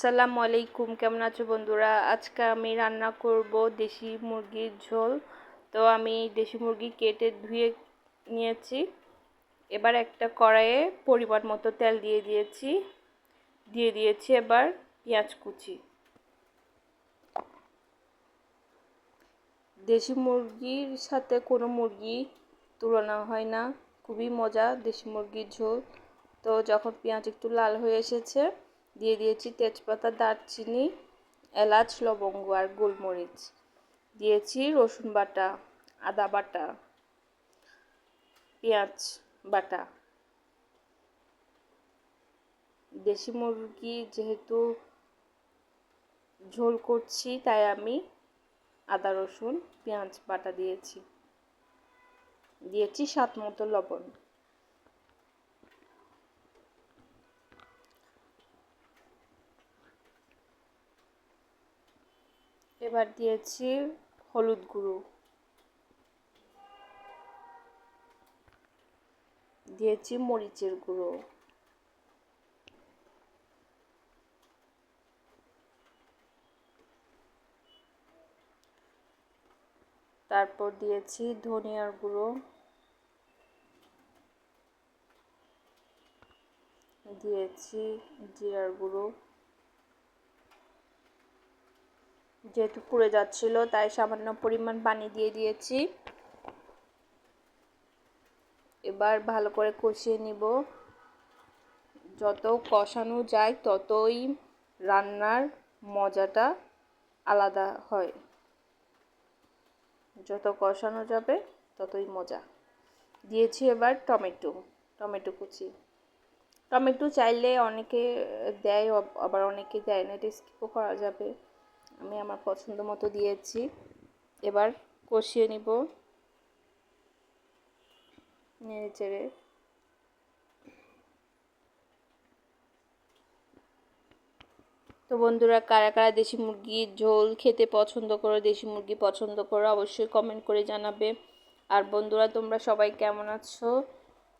আসসালামু আলাইকুম, কেমন আছো বন্ধুরা? আজকে আমি রান্না করব দেশি মুরগির ঝোল। তো আমি দেশি মুরগি কেটে ধুয়ে নিয়েছি। এবার একটা কড়াইয়ে পরিমাণ মতো তেল দিয়ে দিয়েছি। দিয়ে দিয়েছি এবার পেঁয়াজ কুচি। দেশি মুরগির সাথে কোনো মুরগি তুলনা হয় না। খুবই মজা দেশি মুরগির ঝোল। তো যখন পেঁয়াজ একটু লাল হয়ে এসেছে দিয়ে দিয়েছি তেজপাতা, দারচিনি, এলাচ, লবঙ্গ আর গোলমরিচ। দিয়েছি রসুন বাটা, আদা বাটা, পেঁয়াজ বাটা। দেশি মুরগি যেহেতু ঝোল করছি, তাই আমি আদা, রসুন, পেঁয়াজ বাটা দিয়েছি। দিয়েছি স্বাদ মতো লবণ। এবার দিয়েছি হলুদ গুঁড়ো। দিয়েছি মরিচের গুঁড়ো। তারপর দিয়েছি ধনিয়ার গুঁড়ো। দিয়েছি জিরার গুঁড়ো। যেহেতু পুড়ে যাচ্ছিল, তাই সামান্য পরিমাণ পানি দিয়ে দিয়েছি। এবার ভালো করে কষিয়ে নিব। যত কষানো যায় ততই রান্নার মজাটা আলাদা হয়। যত কষানো যাবে ততই মজা। দিয়েছি এবার টমেটো টমেটো কুচি। টমেটো চাইলে অনেকে দেয়, আবার অনেকে দেয় না, এটা স্কিপও করা যাবে। আমি আমার পছন্দ মতো দিয়েছি। এবার কষিয়ে নিব। নেড়ে চেড়ে। তো বন্ধুরা, কারা কারা দেশি মুরগির ঝোল খেতে পছন্দ করো, দেশি মুরগি পছন্দ করো, অবশ্যই কমেন্ট করে জানাবে। আর বন্ধুরা, তোমরা সবাই কেমন আছো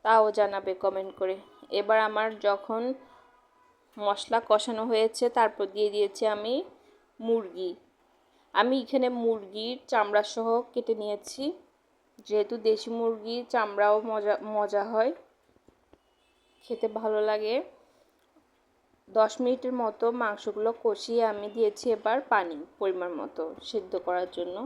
তাও জানাবে কমেন্ট করে। এবার আমার যখন মশলা কষানো হয়েছে, তারপর দিয়ে দিয়েছি আমি মুরগি। আমি এখানে মুরগির চামড়া সহ কেটে নিয়েছি। যেহেতু দেশি মুরগির চামড়াও মজা মজা হয়। খেতে ভালো লাগে। দশ মিনিটের মতো মাংসগুলো কষিয়ে আমি দিয়েছি এবার পানি পরিমাণ মতো সিদ্ধ করার জন্য।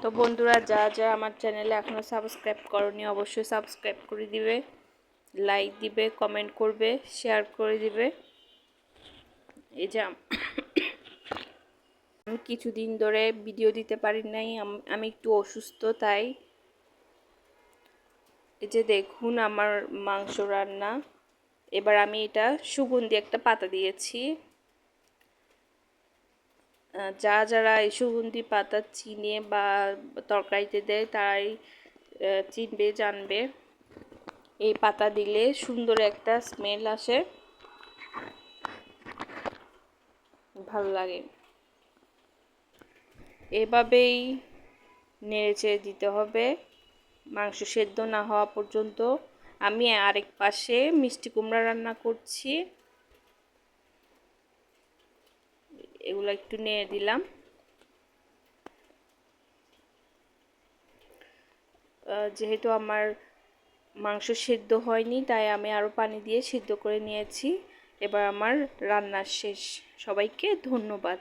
তো বন্ধুরা, যা যা আমার চ্যানেলে এখনও সাবস্ক্রাইব করনি, অবশ্যই সাবস্ক্রাইব করে দিবে। লাইক দিবে কমেন্ট করবে শেয়ার করে দিবে। এই যে আমি কিছুদিন ধরে ভিডিও দিতে পারি নাই, আমি একটু অসুস্থ, তাই। এই যে দেখুন আমার মাংস রান্না। এবার আমি এটা সুগন্ধি একটা পাতা দিয়েছি। যা যারা এই সুগন্ধি পাতা চিনে বা তরকারিতে দেয়, তারাই চিনবে, জানবে। এই পাতা দিলে সুন্দর একটা স্মেল আসে। ভালো লাগে। এভাবেই নেড়ে দিতে হবে। মাংস সেদ্ধ না হওয়া পর্যন্ত আমি আরেক পাশে মিষ্টি কুমড়া রান্না করছি। এগুলো একটু নেড়ে দিলাম। যেহেতু আমার মাংস সেদ্ধ হয়নি, তাই আমি আরও পানি দিয়ে সিদ্ধ করে নিয়েছি। এবার আমার রান্নার শেষ। সবাইকে ধন্যবাদ।